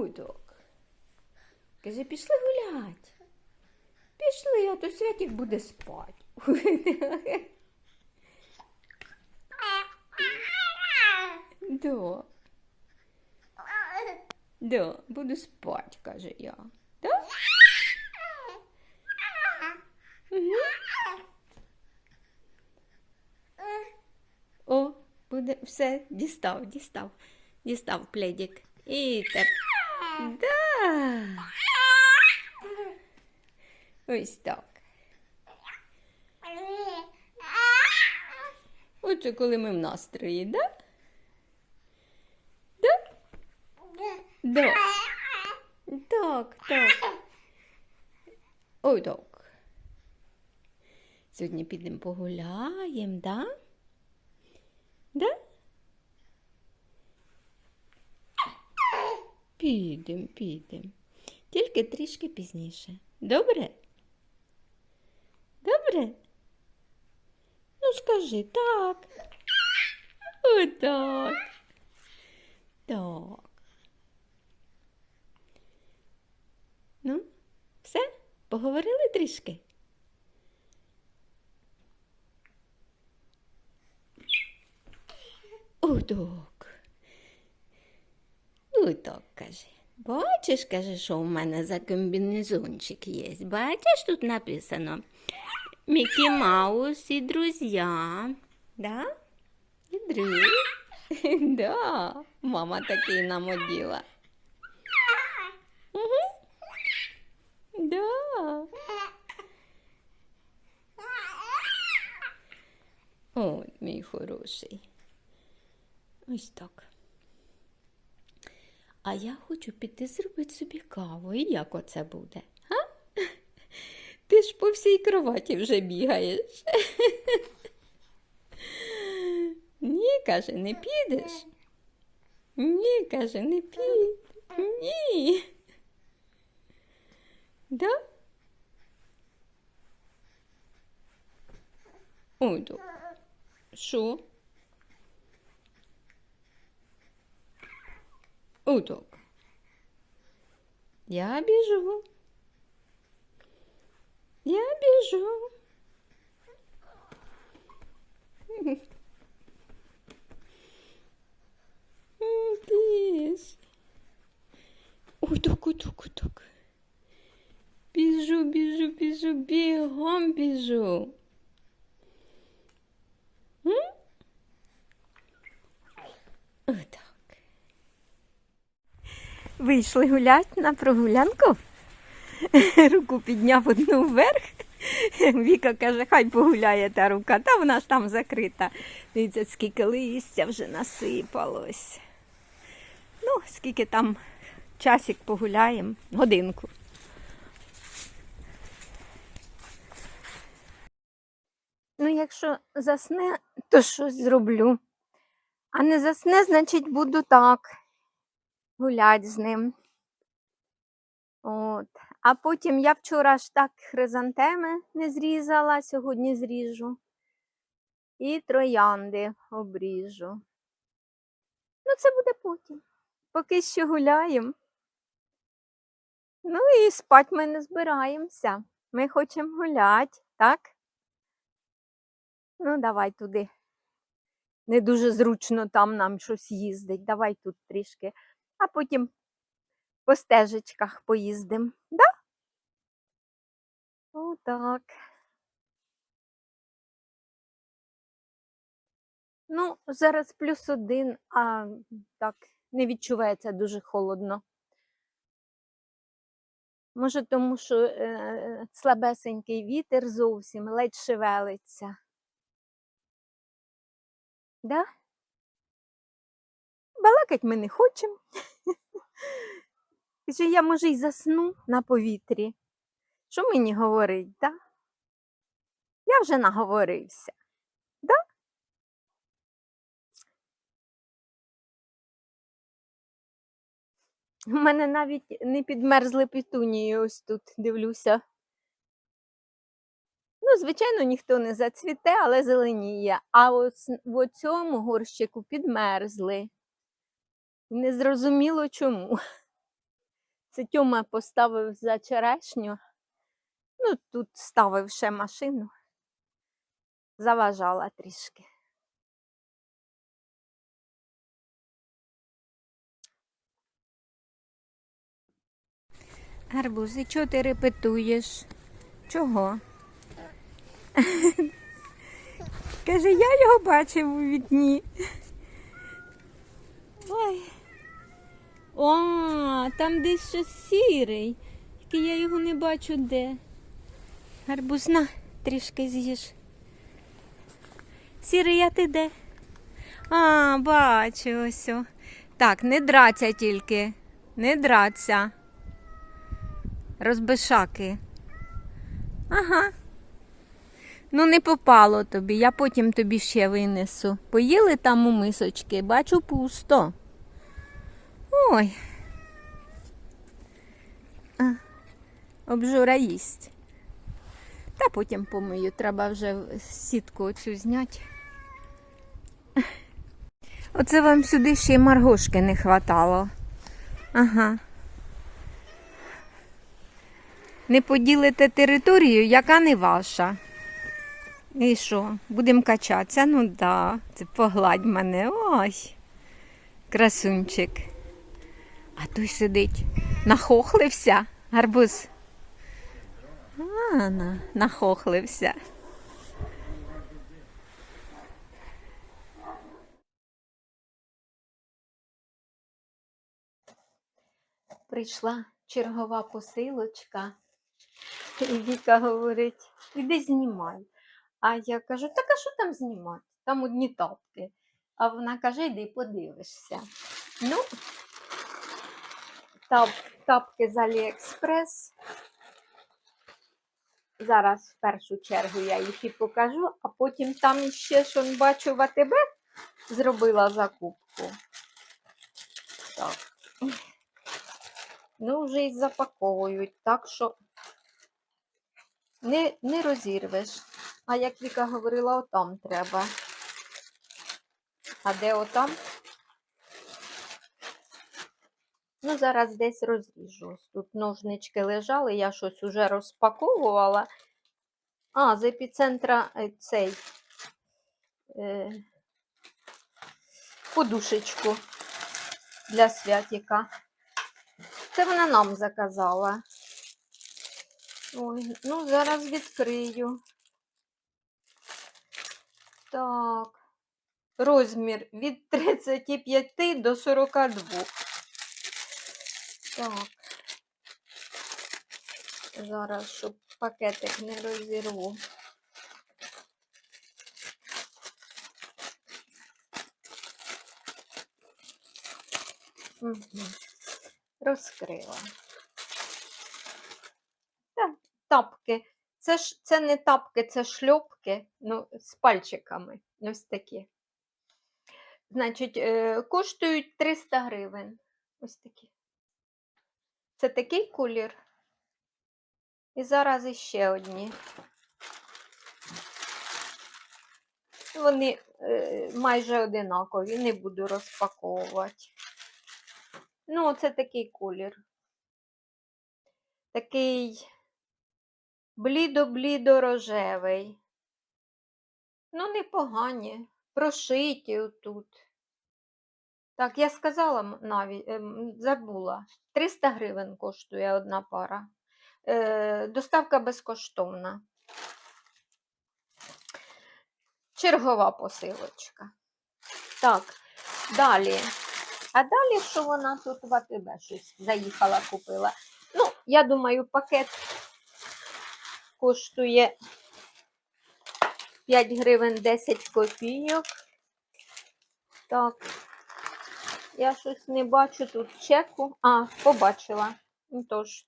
Удок. Каже, пішли гулять. Пішли, а то Святік буде спати. Да. Да, буду спать, каже я. Да? О, буде все, дістав, дістав, дістав пледик. І теп. Да. Ось так. Оце коли ми в настрої, да? Да? Да. Так, так. Ой, так. Сьогодні підемо погуляємо? Да? Підемо, підемо. Тільки трішки пізніше. Добре? Добре? Ну, скажи так. Отак. Так. Ну, все? Поговорили трішки? Удок. Ну так, каже. Бачиш, каже, що у мене за комбінезончик є. Бачиш, тут написано Мікі Маус і друзі. Да? І друзі. Да, мама такий нам оділа. Угу. Да. Ой, мій хороший. Ось так. А я хочу піти зробити собі каву. І як оце буде? А? Ти ж по всій кроваті вже бігаєш. Ні, каже, не підеш. Ні, каже, не підеш. Ні. Да? То. Що? Уток. Я біжу. Я біжу. М, Біж. Уток, уток, уток. Біжу, біжу, біжу, бігом біжу. М? Отак. Вийшли гулять на прогулянку. Руку підняв одну вверх. Віка каже, хай погуляє та рука, та вона ж там закрита. Дивіться, скільки листя вже насипалось. Ну, скільки там часик погуляємо, годинку. Ну, якщо засне, то щось зроблю. А не засне, значить, буду так гулять з ним. От. А потім я вчора ж так хризантеми не зрізала, сьогодні зріжу. І троянди обріжу. Ну, це буде потім. Поки що гуляємо. Ну і спать ми не збираємося. Ми хочемо гуляти, так? Ну, давай туди. Не дуже зручно там нам щось їздить. Давай тут трішки. А потім по стежечках поїздимо. Да? Отак. Ну, зараз плюс один, а так не відчувається дуже холодно. Може, тому що е, слабесенький вітер зовсім ледь шевелиться. Да? Балакать ми не хочемо. Каже, я може й засну на повітрі. Що мені говорить, да? Я вже наговорився. Да? У мене навіть не підмерзли петунії ось тут, дивлюся. Ну, звичайно, ніхто не зацвіте, але зеленіє. А от в цьому горщику підмерзли. Незрозуміло чому. Це Тьома поставив за черешню. Ну, тут ставив ще машину. Заважала трішки. Гарбуз, і чого ти репетуєш? Чого? Каже, я його бачив у вікні. Ой. О, там десь щось сірий. Тільки я його не бачу де. Гарбуз, на, трішки з'їж. Сірий, а ти де? А, бачу ось. о. Так, не драться тільки. Не драться. Розбишаки. Ага. Ну, не попало тобі, я потім тобі ще винесу. Поїли там у мисочки, бачу пусто. Ой. А, обжура їсть. Та потім помию, треба вже сітку оцю зняти. Оце вам сюди ще й маргошки не хватало. Ага. Не поділите територію, яка не ваша. І що, будемо качатися? Ну да, це погладь мене. Ой. Красунчик. А той сидить. Нахохлився, гарбуз. А, на, нахохлився. Прийшла чергова посилочка. І Віка говорить, іди знімай. А я кажу, так а що там знімати? Там одні тапки. А вона каже, йди подивишся. Ну, тап, тапки з Аліекспрес. Зараз в першу чергу я їх і покажу, а потім там ще, що бачу, в АТБ зробила закупку. Так. Ну, вже і запаковують, так що не, не розірвеш. А як Віка говорила, отам треба. А де отам? Ну, зараз десь розріжу. Тут ножнички лежали, я щось уже розпаковувала. А, з епіцентра е, цей е, подушечку для святіка. Це вона нам заказала. Ой, ну зараз відкрию. Так. Розмір від 35 до 42. Так. Зараз, щоб пакетик не розірву. Угу. Розкрила. Та, тапки. Це ж це не тапки, це шльопки ну, з пальчиками. Ось такі. Значить, е, коштують 300 гривень. Ось такі. Це такий колір. І зараз іще одні. Вони е, майже одинакові, не буду розпаковувати. Ну, це такий колір. Такий блідо-блідо рожевий. Ну, непогані. Прошиті отут. Так, я сказала навіть, ем, забула. 300 гривень коштує одна пара. Е, доставка безкоштовна. Чергова посилочка. Так, далі. А далі, що вона тут в АТБ щось заїхала, купила? Ну, я думаю, пакет коштує 5 гривень 10 копійок. Так, я щось не бачу тут чеку. А, побачила. Тож.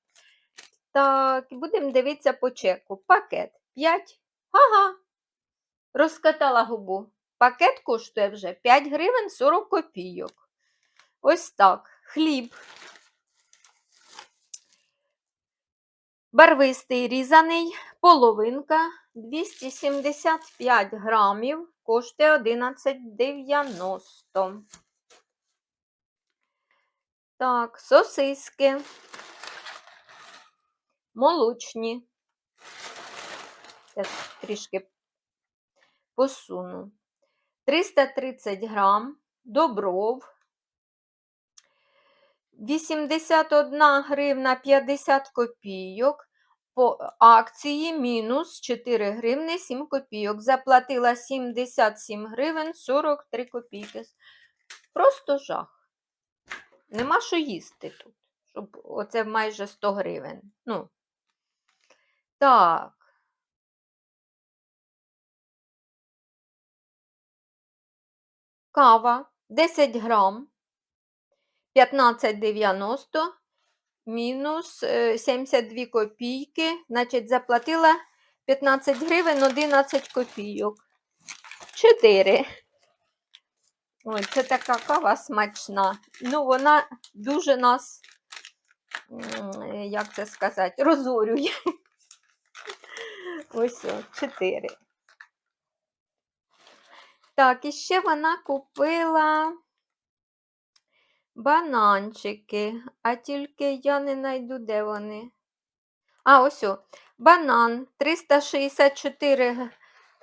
Так, будемо дивитися по чеку. Пакет 5. Ага. Розкатала губу. Пакет коштує вже 5 гривень 40 копійок. Ось так. Хліб. Барвистий різаний, половинка 275 грамів, коштує 11,90. Так, сосиски молочні. Я трішки посуну. 330 грам добров. 81 гривна 50 копійок. По акції мінус 4 гривни 7 копійок. Заплатила 77 гривень 43 копійки. Просто жах. Нема що їсти тут. Щоб оце майже 100 гривень. Ну. Так. Кава 10 грам. 15,90 мінус е, 72 копійки. Значить, заплатила 15 гривень 11 копійок. 4. Ой, це така кава смачна. Ну, вона дуже нас, е, як це сказати, розорює. Ось, о, 4. Так, і ще вона купила бананчики, а тільки я не знайду, де вони. А, ось о, банан 364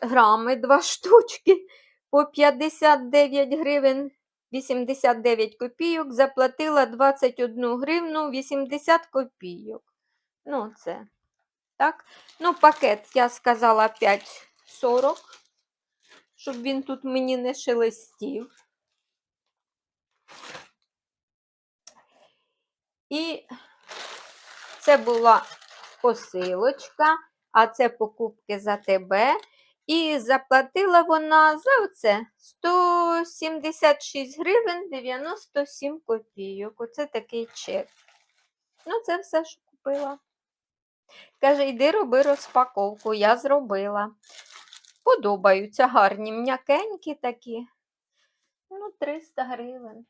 грами, 2 штучки по 59 гривень 89 копійок. Заплатила 21 гривну 80 копійок. Ну, це так. Ну, пакет, я сказала 5,40, щоб він тут мені не шелестів. І це була посилочка, а це покупки за тебе. І заплатила вона за оце 176 гривень 97 копійок. Оце такий чек. Ну, це все, що купила. Каже, йди роби розпаковку. Я зробила. Подобаються гарні, м'якенькі такі. Ну, 300 гривень.